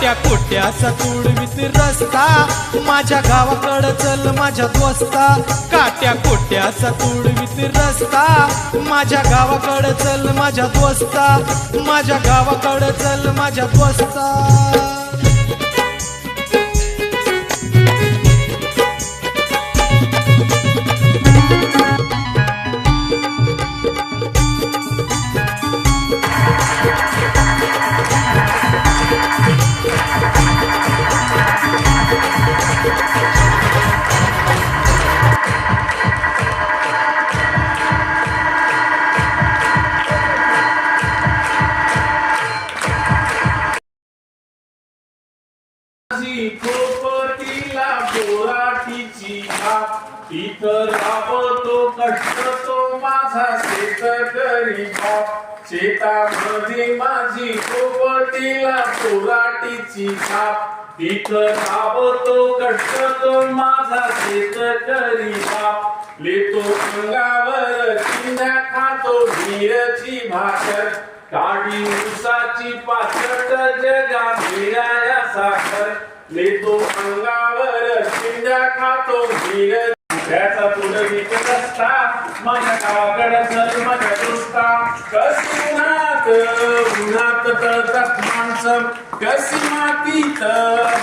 कोट्याचा तुडवीत रस्ता? माझ्या गावाकडं चल माझ्या दोस्ता. काट्या कोट्याचा तुडवीत रस्ता? माझ्या गावाकडं चल माझ्या दोस्ता. माझ्या गावाकडं चल माझ्या दोस्ता. बोराटीची भाप इथं राबतो कष्ट तो माझा शेतकरी बाप शेतामध्ये माझी खोपटीला बोराटीची भाप इथं राबतो कष्ट तो माझा शेतकरी बाप लेतो अंगावर चिंध्या खातो धीरची भाकर. काढी उसाची पाचट जगा मिळाया साखर. लेतो अंगावर चिंध्या खातो त्याचा तुला विकत असता. माझ्या गावाकडे चल माझ्या दोस्ता. कशी उन्हात उन्हात तळतात माणसं. कशी मातीत?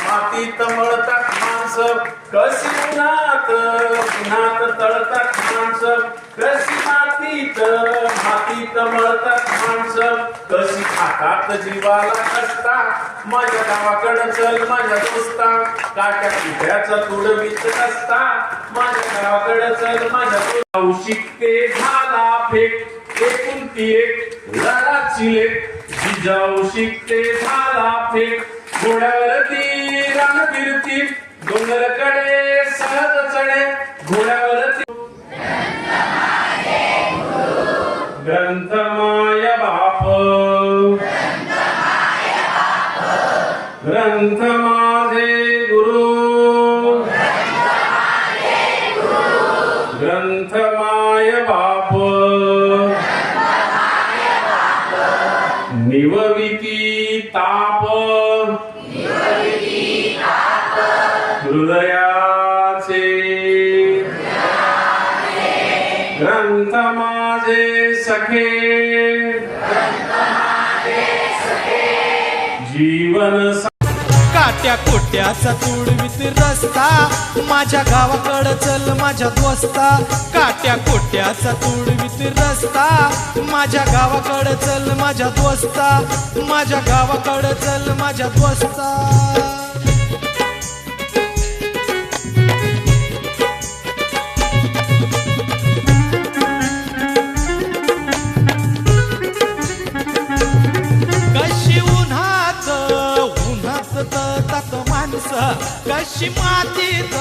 मातीत मळतात माणसं. कशी उन्हात? उन्हात तळतात माणसं. कशी मातीत मातीत मळतात माणसं. कशी खातात जीवाला असता माझ्या गावाकडं चल माझ्या दोस्ता काट्या पिठ्याचा तुडवीत असता. माझ्या गावाकडं चल माझ्या दोस्ता शिकते झाला फेक एकुलती एक लढाची लेक जिजाऊ शिकते झाला फेक. घोड्यावरती रण फिरती डोंगरकडे सहज चढे. घोड्यावर ग्रंथमाय बाप ग्रंथ माझे गुरु। ग्रंथ माय बाप निवविती ताप। हृदयाचे माझे सखे। जीवन सा- काट्या कोट्याचा तुडवीत रस्ता माझ्या गावाकडं चल माझ्या दोस्ता. काट्या कोट्याचा तुडवीत रस्ता माझ्या गावाकडं चल माझ्या दोस्ता. माझ्या गावाकडं चल माझ्या दोस्ता. उन्हात माणसं. कशी मातीत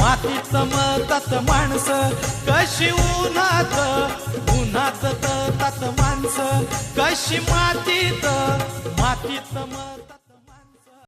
मातीत मळतात माणसं. कशी उन्हात? उन्हात तळतात माणसं. कशी मातीत मातीत मळतात